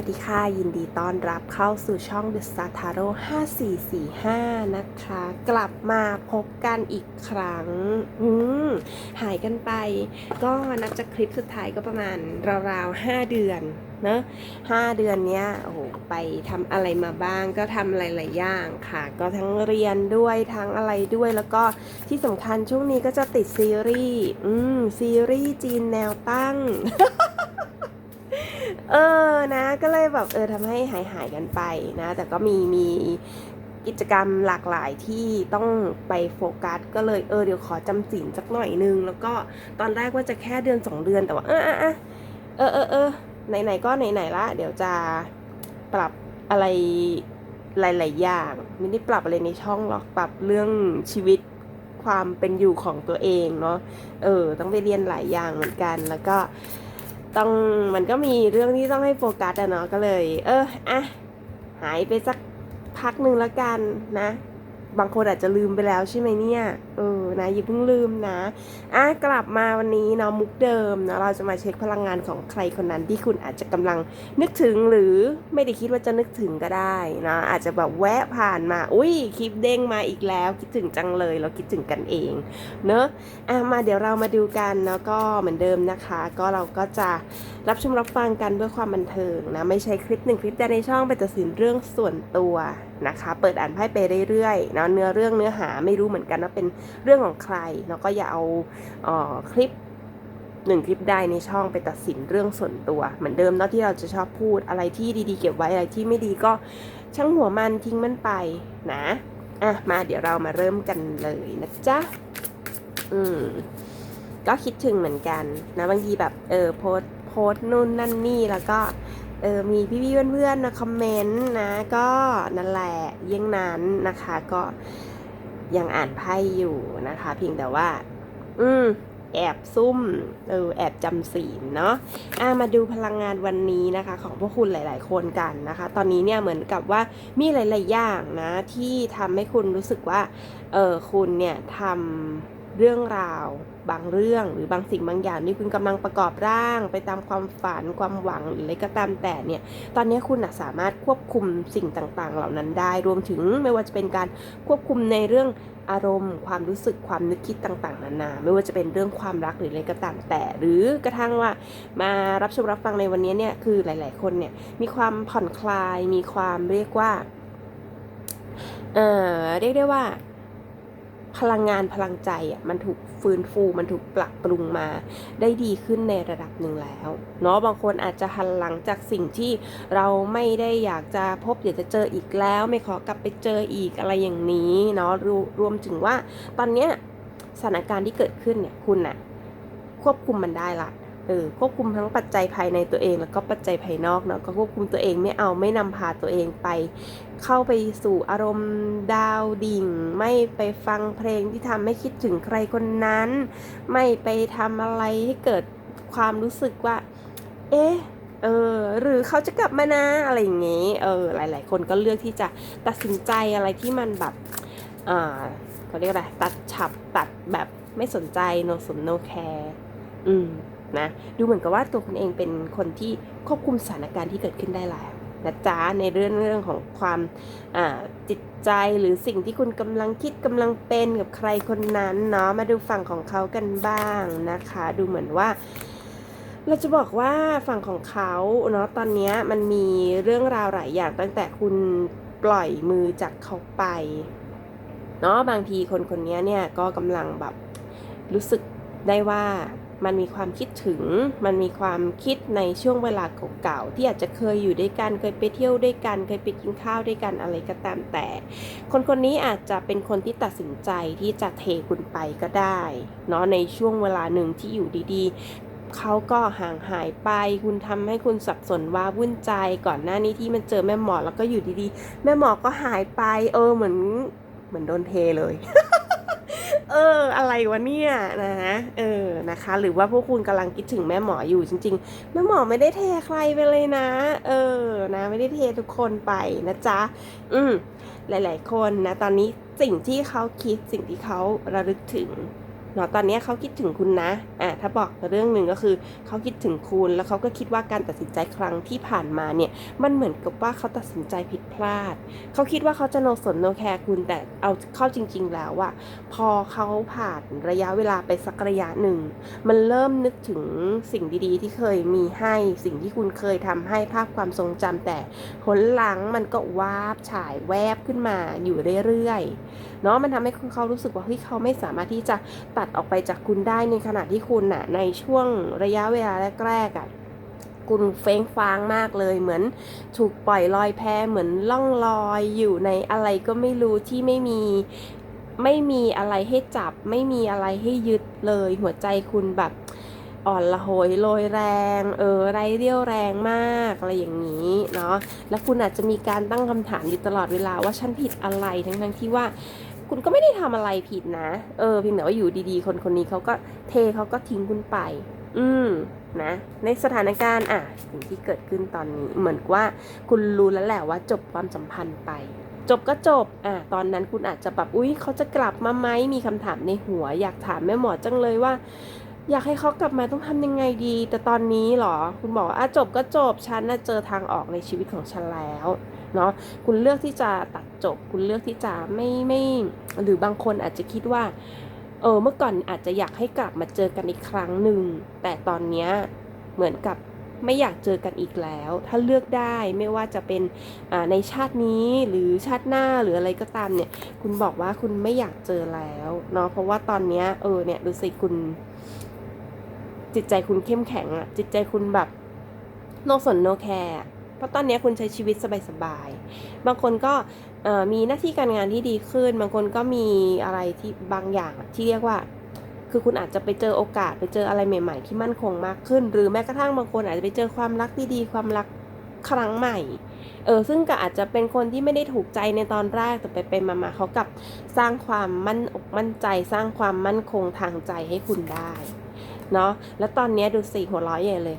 วัสดีค่ะ ยินดีต้อนรับเข้าสู่ช่อง The Star Tarot 5445 นะคะ กลับมาพบกันอีกครั้งอืมหายกันไป ก็นับจากคลิปสุดท้ายก็ประมาณราวๆ 5 เดือนเนอะห้าเดือนเนี้ยโอ้โหไปทำอะไรมาบ้างก็ทำหลาย ๆ อย่างค่ะ ก็ทั้งเรียนด้วยทั้งอะไรด้วยแล้วก็ที่สำคัญช่วงนี้ก็จะติดซีรีส์อืมซีรีส์จีนแนวตั้ง เออนะก็เลยแบบเออทำให้หายหายกันไปนะ แต่ก็มีมีกิจกรรมหลากหลายที่ต้องไปโฟกัส ก็เลยเออเดี๋ยวขอจำศีลสักหน่อยนึง แล้วก็ตอนแรกว่าจะแค่เดือนสองเดือนแต่ว่าเออเออเออเออเออเออไหนๆก็ไหนๆละ เดี๋ยวจะปรับอะไรหลาย ๆ อย่างไม่ได้ปรับอะไรในช่องหรอกปรับเรื่องชีวิตความเป็นอยู่ของตัวเองเนาะเออ ต้องไปเรียนหลายอย่างเหมือนกันแล้วก็ ต้องมันก็มีเรื่องที่ต้องให้โฟกัสอะเนาะก็เลย เอออะหายไปสักพักหนึ่งแล้วกันนะ บางคนอาจจะลืมไปแล้วใช่ไหมเนี่ย เออนะอย่าเพิ่งลืมนะอะกลับมาวันนี้เนาะมุกเดิมนะเราจะมาเช็คพลังงานของใครคนนั้นที่คุณอาจจะกำลังนึกถึงหรือไม่ได้คิดว่าจะนึกถึงก็ได้นะอาจจะแบบแวะผ่านมา อุ้ยคลิปเด้งมาอีกแล้วคิดถึงจังเลย เราคิดถึงกันเองเนอะอะมาเดี๋ยวเรามาดูกันแล้วก็เหมือนเดิมนะคะ ก็เราก็จะรับชมรับฟังกันเพื่อความบันเทิงนะไม่ใช่คลิปหนึ่งคลิปใดในช่องไปตัดสินเรื่องส่วนตัวนะคะ เปิดอ่านไพ่ไปเรื่อยๆเนาะเนื้อเรื่องเนื้อหาไม่รู้เหมือนกันว่าเป็นเรื่องของใคร แล้วก็อย่าเอาเออคลิปหนึ่งคลิปใดในช่องไปตัดสินเรื่องส่วนตัว เหมือนเดิมเนาะที่เราจะชอบพูดอะไรที่ดีๆเก็บไว้อะไรที่ไม่ดีก็ช่างหัวมันทิ้งมันไปนะอะมาเดี๋ยวเรามาเริ่มกันเลยนะจ๊ะอืมก็คิดถึงเหมือนกันนะบางทีแบบเออโพสโพสนู่นนั่นนี่แล้วก็เออมีพี่ๆเพื่อนๆนะคอมเมนต์นะก็นั่นแหละเยี่ยงนั้นนะคะ ก็ ยังอ่านไพ่อยู่นะคะ เพียงแต่ว่า อืมแอบซุ่มเออแอบจำศีลเนาะอะมาดูพลังงานวันนี้นะคะ ของพวกคุณหลาย ๆ คนกันนะคะ ตอนนี้เนี่ยเหมือนกับว่ามีหลาย ๆ อย่างนะที่ทำให้คุณรู้สึกว่า เออคุณเนี่ยทำเรื่องราว บางเรื่องหรือบางสิ่งบางอย่างที่คุณกำลังประกอบร่าง ไปตามความฝันความหวังหรืออะไรก็ตามแต่เนี่ยตอนนี้คุณสามารถควบคุมสิ่งต่างๆ เหล่านั้นได้ รวมถึงไม่ว่าจะเป็นการควบคุมในเรื่องอารมณ์ ความรู้สึกความนึกคิดต่างๆนานาไม่ว่าจะเป็นเรื่องความรักหรืออะไรก็ตามแต่ หรือกระทั่งว่ามารับชมรับฟังในวันนี้เนี่ยคือหลาย ๆ คนเนี่ยมีความผ่อนคลายมีความเรียกว่าเอ่อเรียกได้ว่า พลังงานพลังใจอะมันถูกฟื้นฟูมันถูกปรับปรุงมา ได้ดีขึ้นในระดับหนึ่งแล้วเนาะบางคนอาจจะหันหลังจากสิ่งที่เราไม่ได้อยากจะพบอยากจะเจออีกแล้ว ไม่ขอกลับไปเจออีกอะไรอย่างนี้เนาะรวรวมถึงว่าตอนเนี้ยสถานการณ์ที่เกิดขึ้นเนี่ยคุณน่ะควบคุมมันได้ละ เออควบคุมทั้งปัจจัยภายในตัวเอง แล้วก็ปัจจัยภายนอกเนาะก็ควบคุมตัวเองไม่เอาไม่นำพาตัวเองไป เข้าไปสู่อารมณ์ดาวดิ่ง ไม่ไปฟังเพลงที่ทำให้คิดถึงใครคนนั้น ไม่ไปทำอะไรให้เกิดความรู้สึกว่า เอ๊ะเออหรือเขาจะกลับมานะอะไรอย่างงี้เออหลาย ๆ คนก็เลือกที่จะตัดสินใจอะไรที่มันแบบอ่าเขาเรียกอะไรตัดฉับตัดแบบไม่สนใจ no สน no care อืม นะดูเหมือนกับว่าตัวคุณเองเป็นคนที่ควบคุมสถานการณ์ที่เกิดขึ้นได้แล้วนะจ๊ะในเรื่องเรื่องของความจิตใจหรือสิ่งที่คุณกำลังคิดกำลังเป็นกับใครคนนั้นเนาะมาดูฝั่งของเขากันบ้างนะคะ ดูเหมือนว่า เราจะบอกว่าฝั่งของเขาเนาะตอนนี้มันมีเรื่องราวหลายอย่างตั้งแต่คุณปล่อยมือจากเขาไปเนาะบางทีคนคนนี้เนี่ยก็กำลังแบบรู้สึกได้ว่า มันมีความคิดถึง มันมีความคิดในช่วงเวลาเก่าๆที่อาจจะเคยอยู่ด้วยกัน เคยไปเที่ยวด้วยกัน เคยไปกินข้าวด้วยกันอะไรก็ตามแต่ คนคนนี้อาจจะเป็นคนที่ตัดสินใจที่จะเทคุณไปก็ได้เนาะในช่วงเวลาหนึ่งที่อยู่ดีๆ เขาก็ห่างหายไป คุณทำให้คุณสับสนว่าวุ่นใจก่อนหน้านี้ที่มันเจอแม่หมอแล้วก็อยู่ดีๆ แม่หมอก็หายไป เออเหมือนเหมือนโดนเทเลย เออ อะไรวะเนี่ยนะฮะเออนะคะ หรือว่าพวกคุณกำลังคิดถึงแม่หมออยู่จริง ๆ แม่หมอไม่ได้เทใครไปเลยนะ เออนะไม่ได้เททุกคนไปนะจ๊ะอืมหลาย ๆ คนนะ ตอนนี้สิ่งที่เขาคิดสิ่งที่เขาระลึกถึง เนาะตอนนี้เขาคิดถึงคุณนะอะถ้าบอกเรื่องหนึ่งก็คือเขาคิดถึงคุณแล้วเขาก็คิดว่าการตัดสินใจครั้งที่ผ่านมาเนี่ยมันเหมือนกับว่าเขาตัดสินใจผิดพลาดเขาคิดว่าเขาจะโนสนโนแคร์คุณแต่เอาเข้าจริง ๆ แล้วอะพอเขาผ่านระยะเวลาไปสักระยะหนึ่ง มันเริ่มนึกถึงสิ่งดีๆ ที่เคยมีให้สิ่งที่คุณเคยทำให้ภาพความทรงจำแต่ผลหลังมันก็วาบฉายแวบขึ้นมาอยู่เรื่อยๆเนาะมันทำให้เขารู้สึกว่าเฮ้ยเขาไม่สามารถที่จะตัดออกไปจากคุณได้ในขณะที่คุณน่ะในช่วงระยะเวลาแรกๆอะคุณเฟ้งฟางมากเลยเหมือนถูกปล่อยลอยแพเหมือนล่องลอยอยู่ในอะไรก็ไม่รู้ที่ไม่มีไม่มีอะไรให้จับ ไม่มีอะไรให้ยึดเลย หัวใจคุณแบบอ่อนละโหยโรยแรง เออไรเรี่ยวแรงมากอะไรอย่างนี้เนาะแล้วคุณอาจจะมีการตั้งคำถามอยู่ตลอดเวลาว่าฉันผิดอะไรทั้งทั้งๆที่ว่า คุณก็ไม่ได้ทำอะไรผิดนะ เออเพียงแต่ว่าอยู่ดีๆ คนคนนี้เขาก็เทเขาก็ทิ้งคุณไป อืมนะ ในสถานการณ์อะสิ่งที่เกิดขึ้นตอนนี้ เหมือนว่า คุณรู้แล้วแหละว่าจบความสัมพันธ์ไป จบก็จบ อะตอนนั้นคุณอาจจะแบบอุ๊ยเขาจะกลับมาไหมมีคำถามในหัว อยากถามแม่หมอจังเลยว่าอยากให้เขากลับมาต้องทำยังไงดี แต่ตอนนี้หรอ คุณบอกว่าอะจบก็จบ ฉันน่ะเจอทางออกในชีวิตของฉันแล้ว เนาะคุณเลือกที่จะตัดจบ คุณเลือกที่จะไม่ไม่หรือบางคนอาจจะคิดว่าเออเมื่อก่อนอาจจะอยากให้กลับมาเจอกันอีกครั้งหนึ่ง แต่ตอนเนี้ยเหมือนกับไม่อยากเจอกันอีกแล้ว ถ้าเลือกได้ไม่ว่าจะเป็นในชาตินี้หรือชาติหน้าหรืออะไรก็ตามเนี่ย คุณบอกว่าคุณไม่อยากเจอแล้วเนาะเพราะว่าตอนเนี้ยเออเนี่ยดูสิคุณ จิตใจคุณเข้มแข็งอะจิตใจคุณแบบโนสนโนแคร์ เพราะตอนนี้คุณใช้ชีวิตสบายๆ บางคนก็มีหน้าที่การงานที่ดีขึ้น บางคนก็มีอะไรที่บางอย่างที่เรียกว่า คือคุณอาจจะไปเจอโอกาสไปเจออะไรใหม่ ๆ ที่มั่นคงมากขึ้น หรือแม้กระทั่งบางคนอาจจะไปเจอความรักที่ดีความรักครั้งใหม่ เออ ซึ่งก็อาจจะเป็นคนที่ไม่ได้ถูกใจในตอนแรก แต่ไปเป็นมาๆเขากับสร้างความมั่นอกมั่นใจ สร้างความมั่นคงทางใจให้คุณได้ เนาะ แล้วตอนนี้ดูสิหัวเร้อยใหญ่เลย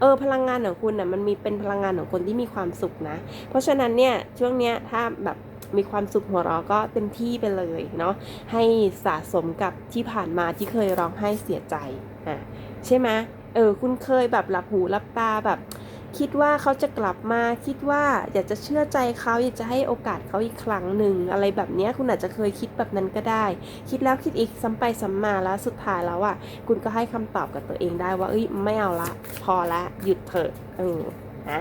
เออพลังงานของคุณน่ะมันมีเป็นพลังงานของคนที่มีความสุขนะ เพราะฉะนั้นเนี่ยช่วงเนี้ยถ้าแบบมีความสุขหัวเราะก็เต็มที่ไปเลยเนาะให้สะสมกับที่ผ่านมาที่เคยร้องไห้เสียใจอะใช่ไหมเออคุณเคยแบบหลับหูหลับตาแบบ คิดว่าเขาจะกลับมาคิดว่าอยากจะเชื่อใจเขาอยากจะให้โอกาสเขาอีกครั้งหนึ่งอะไรแบบนี้คุณอาจจะเคยคิดแบบนั้นก็ได้ คิดแล้วคิดอีกซ้ำไปซ้ำมาแล้วสุดท้ายแล้วอะคุณก็ให้คำตอบกับตัวเองได้ว่าเอ้ยไม่เอาละ พอละหยุดเถอะเออนะ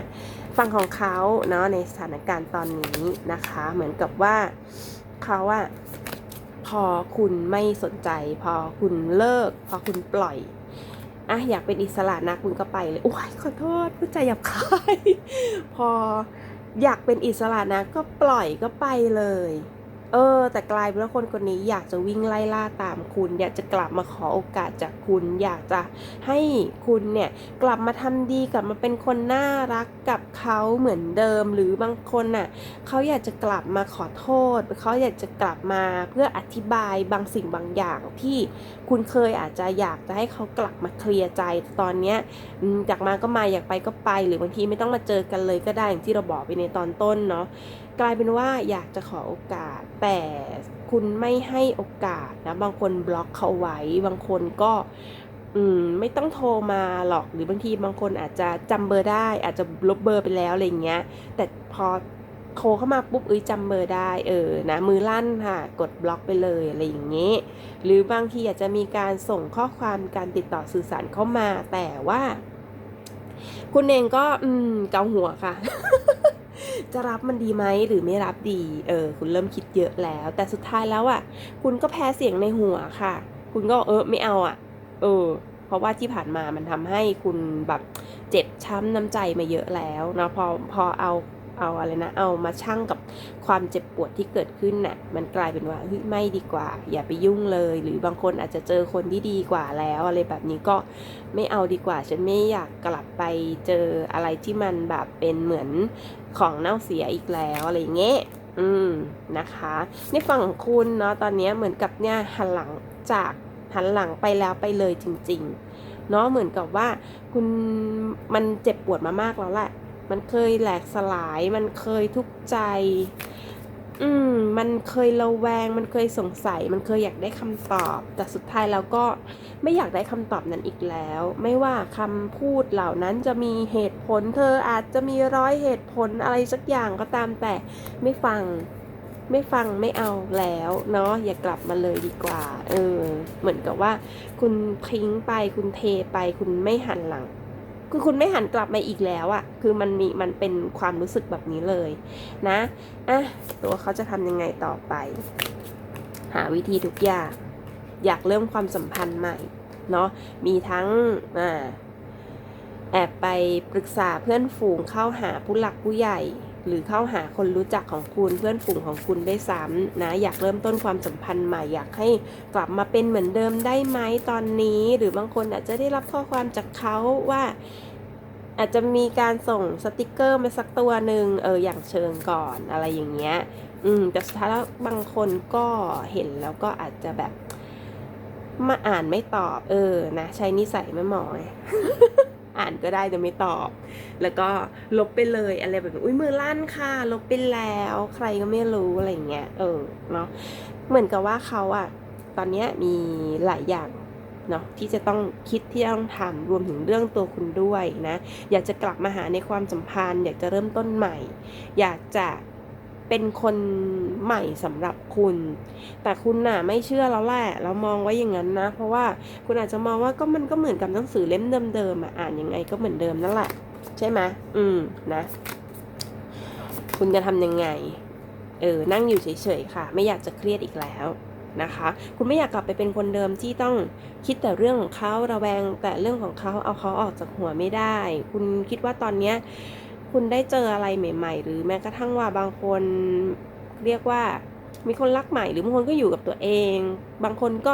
ฝั่งของเขาเนาะในสถานการณ์ตอนนี้นะคะ เหมือนกับว่าเขาอะพอคุณไม่สนใจ พอคุณเลิก พอคุณปล่อย อะอยากเป็นอิสระนะคุณก็ไปเลยโอ้ยขอโทษพูดใจหยาบคาย พออยากเป็นอิสระนะก็ปล่อยก็ไปเลย เออ แต่กลายเป็นว่าคนคนนี้อยากจะวิ่งไล่ล่าตามคุณ อยากจะกลับมาขอโอกาสจากคุณ อยากจะให้คุณเนี่ยกลับมาทำดีกลับมาเป็นคนน่ารักกับเขาเหมือนเดิม หรือบางคนน่ะเขาอยากจะกลับมาขอโทษเขาอยากจะกลับมาเพื่ออธิบายบางสิ่งบางอย่างที่คุณเคยอาจจะอยากจะให้เขากลับมาเคลียร์ใจตอนเนี้ยอยากมาก็มาอยากไปก็ไป หรือบางทีไม่ต้องมาเจอกันเลยก็ได้อย่างที่เราบอกไปในตอนต้นเนาะ กลายเป็นว่าอยากจะขอโอกาส แต่คุณไม่ให้โอกาสนะ บางคนบล็อกเขาไว้ บางคนก็อืมไม่ต้องโทรมาหรอกหรือบางทีบางคนอาจจะจำเบอร์ได้ อาจจะลบเบอร์ไปแล้วอะไรอย่างเงี้ย แต่พอโทรเข้ามาปุ๊บเอ้ยจำเบอร์ได้เออนะมือลั่นค่ะ กดบล็อกไปเลยอะไรอย่างเงี้ยหรือบางทีอาจจะมีการส่งข้อความการติดต่อสื่อสารเข้ามาแต่ว่า คุณเองก็อืมเกาหัวค่ะ จะรับมันดีไหมหรือไม่รับดี เออ คุณเริ่มคิดเยอะแล้ว แต่สุดท้ายแล้วอะ คุณก็แพ้เสียงในหัวค่ะ คุณก็เออไม่เอาอะ เออ เพราะว่าที่ผ่านมามันทำให้คุณแบบเจ็บช้ำน้ำใจมาเยอะแล้วเนาะพอพอเอา เอาอะไรนะ เอามาชั่งกับความเจ็บปวดที่เกิดขึ้นน่ะ มันกลายเป็นว่าเฮ้ยไม่ดีกว่า อย่าไปยุ่งเลย หรือบางคนอาจจะเจอคนที่ดีกว่าแล้วอะไรแบบนี้ก็ไม่เอาดีกว่า ฉันไม่อยากกลับไปเจออะไรที่มันแบบเป็นเหมือนของเน่าเสียอีกแล้วอะไรเงี้ยอืมนะคะ ในฝั่งของคุณเนาะตอนนี้เหมือนกับเนี่ยหันหลังจากหันหลังไปแล้วไปเลยจริง ๆ เนาะเหมือนกับว่าคุณมันเจ็บปวดมามากแล้วแหละ มันเคยแหลกสลาย มันเคยทุกข์ใจ อืม มันเคยระแวง มันเคยสงสัย มันเคยอยากได้คำตอบ แต่สุดท้ายแล้วก็ไม่อยากได้คำตอบนั้นอีกแล้ว ไม่ว่าคำพูดเหล่านั้นจะมีเหตุผล เธออาจจะมีร้อยเหตุผลอะไรสักอย่างก็ตามแต่ไม่ฟังไม่ฟังไม่เอาแล้วเนาะอย่ากลับมาเลยดีกว่า เออ เหมือนกับว่า คุณทิ้งไปคุณเทไป คุณไม่หันหลัง คือคุณไม่หันกลับมาอีกแล้วอะคือมันมีมันเป็นความรู้สึกแบบนี้เลยนะอะตัวเขาจะทำยังไงต่อไป หาวิธีทุกอย่างอยากเริ่มความสัมพันธ์ใหม่เนาะมีทั้งอ่าแอบไปปรึกษาเพื่อนฝูงเข้าหาผู้หลักผู้ใหญ่ หรือเข้าหาคนรู้จักของคุณเพื่อนฝูงของคุณได้ซ้ำนะอยากเริ่มต้นความสัมพันธ์ใหม่อยากให้กลับมาเป็นเหมือนเดิมได้ไหมตอนนี้ หรือบางคนอาจจะได้รับข้อความจากเขาว่าอาจจะมีการส่งสติกเกอร์มาสักตัวหนึ่งเอออย่างเชิงก่อนอะไรอย่างเงี้ย อืมแต่สุดท้ายแล้วบางคนก็เห็นแล้วก็อาจจะแบบมาอ่านไม่ตอบ เออนะใช้นิสัยไม่หมอย อ่านก็ได้แต่ไม่ตอบ แล้วก็ลบไปเลยอะไรแบบนี้อุ้ยมือลั่นค่ะ ลบไปแล้ว ใครก็ไม่รู้อะไรเงี้ยเออเนาะเหมือนกับว่าเขาอะตอนเนี้ยมีหลายอย่างเนาะที่จะต้องคิดที่จะต้องทำรวมถึงเรื่องตัวคุณด้วยนะ อยากจะกลับมาหาในความสัมพันธ์ อยากจะเริ่มต้นใหม่ อยากจะ เป็นคนใหม่สำหรับคุณ แต่คุณน่ะไม่เชื่อแล้วแหละเรามองไว้อย่างนั้นนะ เพราะว่าคุณอาจจะมองว่าก็มันก็เหมือนกับหนังสือเล่มเดิมๆอะอ่านยังไงก็เหมือนเดิมนั่นแหละ ใช่ไหมอืมนะ คุณจะทำยังไง เออ นั่งอยู่เฉยๆค่ะ ไม่อยากจะเครียดอีกแล้วนะคะ คุณไม่อยากกลับไปเป็นคนเดิมที่ต้องคิดแต่เรื่องของเขาระแวงแต่เรื่องของเขาเอาเขาออกจากหัวไม่ได้ คุณคิดว่าตอนเนี้ย คุณได้เจออะไรใหม่ ๆ หรือแม้กระทั่งว่าบางคนเรียกว่ามีคนรักใหม่หรือบางคนก็อยู่กับตัวเอง บางคนก็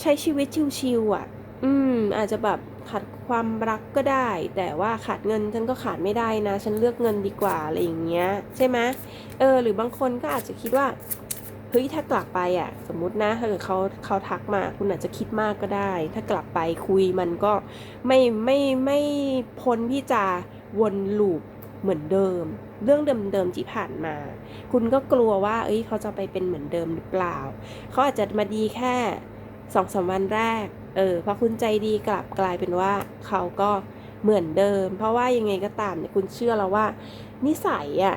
ใช้ชีวิตชิวๆอะ อืม อาจจะแบบขาดความรักก็ได้ แต่ว่าขาดเงินฉันก็ขาดไม่ได้นะ ฉันเลือกเงินดีกว่าอะไรอย่างเงี้ย ใช่ไหมเออ หรือบางคนก็อาจจะคิดว่าเฮ้ยถ้ากลับไปอะ สมมุตินะถ้าเกิดเขาเขาทักมาคุณอาจจะคิดมากก็ได้ ถ้ากลับไปคุยมันก็ไม่ไม่ไม่พ้นที่จะ วนลูปเหมือนเดิม เรื่องเดิมๆที่ผ่านมา คุณก็กลัวว่า เอ้ยเขาจะไปเป็นเหมือนเดิมหรือเปล่า เขาอาจจะมาดีแค่สองสามวันแรก เออพอคุณใจดีกลับกลายเป็นว่าเขาก็เหมือนเดิม เพราะว่ายังไงก็ตามเนี่ยคุณเชื่อแล้วว่า นิสัยอะ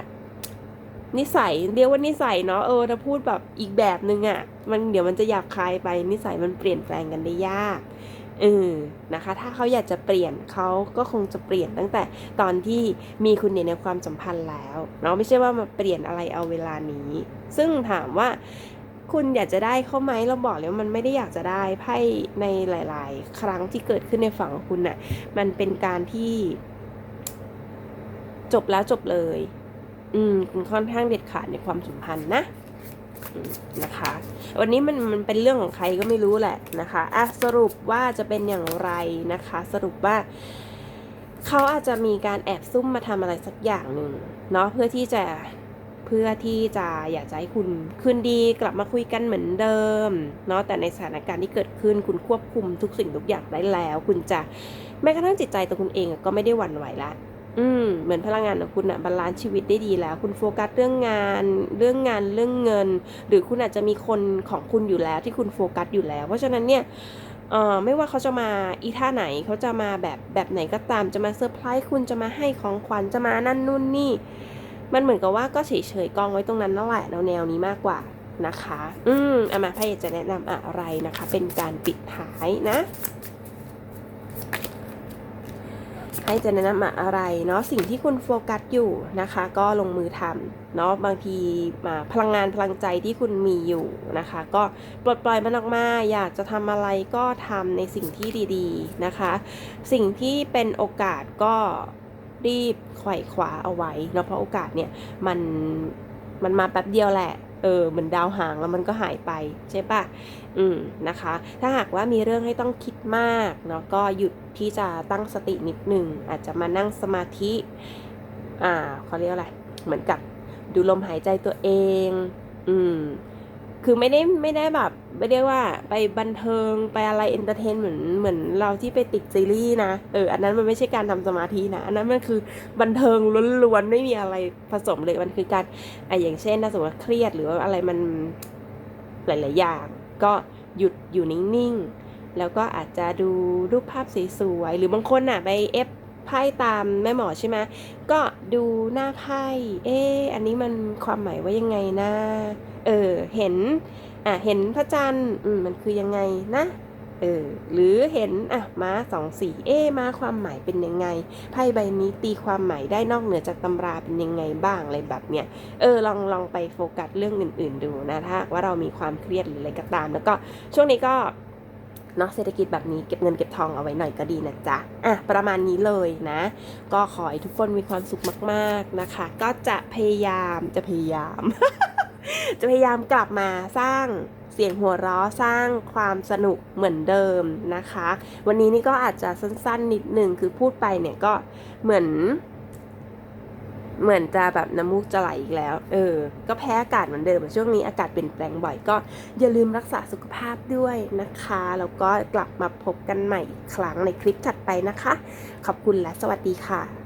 นิสัยเรียกว่านิสัยเนาะเออถ้าพูดแบบอีกแบบนึงอะมันเดี๋ยวมันจะหยาบคายไปนิสัยมันเปลี่ยนแปลงกันได้ยาก เออนะคะ ถ้าเขาอยากจะเปลี่ยนเขาก็คงจะเปลี่ยนตั้งแต่ตอนที่มีคุณอยู่ในความสัมพันธ์แล้วเนาะไม่ใช่ว่ามาเปลี่ยนอะไรเอาเวลานี้ ซึ่งถามว่าคุณอยากจะได้เขาไหมเราบอกเลยว่ามันไม่ได้อยากจะได้ไพ่ในหลาย ๆ ครั้งที่เกิดขึ้นในฝั่งของคุณน่ะมันเป็นการที่ จบแล้วจบเลย อืมคุณค่อนข้างเด็ดขาดในความสัมพันธ์นะ นะคะ วันนี้มันมันเป็นเรื่องของใครก็ไม่รู้แหละนะคะอะสรุปว่าจะเป็นอย่างไรนะคะ สรุปว่าเขาอาจจะมีการแอบซุ่มมาทำอะไรสักอย่างหนึ่งเนาะเพื่อที่จะเพื่อที่จะอยากจะให้คุณคืนดีกลับมาคุยกันเหมือนเดิมเนาะแต่ในสถานการณ์ที่เกิดขึ้นคุณควบคุมทุกสิ่งทุกอย่างได้แล้ว คุณจะแม้กระทั่งจิตใจตัวคุณเองก็ไม่ได้หวั่นไหวละ อืมเหมือนพลังงานของคุณอะบาลานซ์ชีวิตได้ดีแล้ว คุณโฟกัสเรื่องงานเรื่องงานเรื่องเงิน หรือคุณอาจจะมีคนของคุณอยู่แล้วที่คุณโฟกัสอยู่แล้ว เพราะฉะนั้นเนี่ยเอ่อไม่ว่าเขาจะมาอีท่าไหนเขาจะมาแบบแบบไหนก็ตามจะมาเซอร์ไพรส์คุณจะมาให้ของขวัญจะมานั่นนู่นนี่ มันเหมือนกับว่าก็เฉยๆกองไว้ตรงนั้นนั่นแหละแนวแนวนี้มากกว่านะคะ อืมเอามาไพ่จะแนะนำอะไรนะคะ เป็นการปิดท้ายนะ ให้จะแนะนำอะไรเนาะสิ่งที่คุณโฟกัสอยู่นะคะ ก็ลงมือทำเนาะบางทีมาพลังงานพลังใจที่คุณมีอยู่นะคะ ก็ปลดปล่อยมันออกมา อยากจะทำอะไรก็ทำในสิ่งที่ดีๆนะคะ สิ่งที่เป็นโอกาสก็รีบไขว่คว้าเอาไว้เนาะเพราะโอกาสเนี่ยมันมันมาแป๊บเดียวแหละเออเหมือนดาวหางแล้วมันก็หายไปใช่ปะอืมนะคะ ถ้าหากว่ามีเรื่องให้ต้องคิดมากเนาะก็หยุดที่จะตั้งสตินิดหนึ่งอาจจะมานั่งสมาธิ อ่าเขาเรียกอะไร เหมือนกับดูลมหายใจตัวเอง อืมคือไม่ได้ไม่ได้แบบไม่ได้ว่าไปบันเทิงไปอะไรเอนเตอร์เทนเหมือนเหมือนเราที่ไปติดซีรีส์นะเอออันนั้นมันไม่ใช่การทำสมาธินะอันนั้นมันคือบันเทิงล้วนๆไม่มีอะไรผสมเลยมันคือการอะอย่างเช่นถ้าสมมติว่าเครียดหรือว่าอะไรมันหลาย ๆ อย่าง ก็หยุดอยู่นิ่งๆ แล้วก็อาจจะดูรูปภาพสวยๆ หรือบางคนน่ะไปเอฟไพ่ตามแม่หมอใช่ไหมก็ดูหน้าไพ่ เอออันนี้มันความหมายว่ายังไงนะ เออ เห็น อะ เห็นพระจันทร์ อืม มันคือยังไงนะ เออหรือเห็นอะม้าสองสีเอ๊ม้าความหมายเป็นยังไงไพ่ใบนี้ตีความหมายได้นอกเหนือจากตำราเป็นยังไงบ้างอะไรแบบเนี้ยเออลองลองไปโฟกัสเรื่องอื่น ๆ ดูนะถ้าว่าเรามีความเครียดหรืออะไรก็ตาม แล้วก็ช่วงนี้ก็เนาะเศรษฐกิจแบบนี้เก็บเงินเก็บทองเอาไว้หน่อยก็ดีนะจ๊ะ อะ ประมาณนี้เลยนะ ก็ขอให้ทุกคนมีความสุขมากๆนะคะ ก็จะพยายามจะพยายาม จะพยายามกลับมาสร้าง สียงหัวเราะสร้างความสนุกเหมือนเดิมนะคะ วันนี้นี่ก็อาจจะสั้นๆ นิดหนึ่งคือพูดไปเนี่ยก็เหมือน เหมือนจะแบบน้ำมูกจะไหลอีกแล้ว เออ ก็แพ้อากาศเหมือนเดิมช่วงนี้อากาศเปลี่ยนแปลงบ่อยก็อย่าลืมรักษาสุขภาพด้วยนะคะ แล้วก็กลับมาพบกันใหม่อีกครั้งในคลิปถัดไปนะคะ ขอบคุณและสวัสดีค่ะ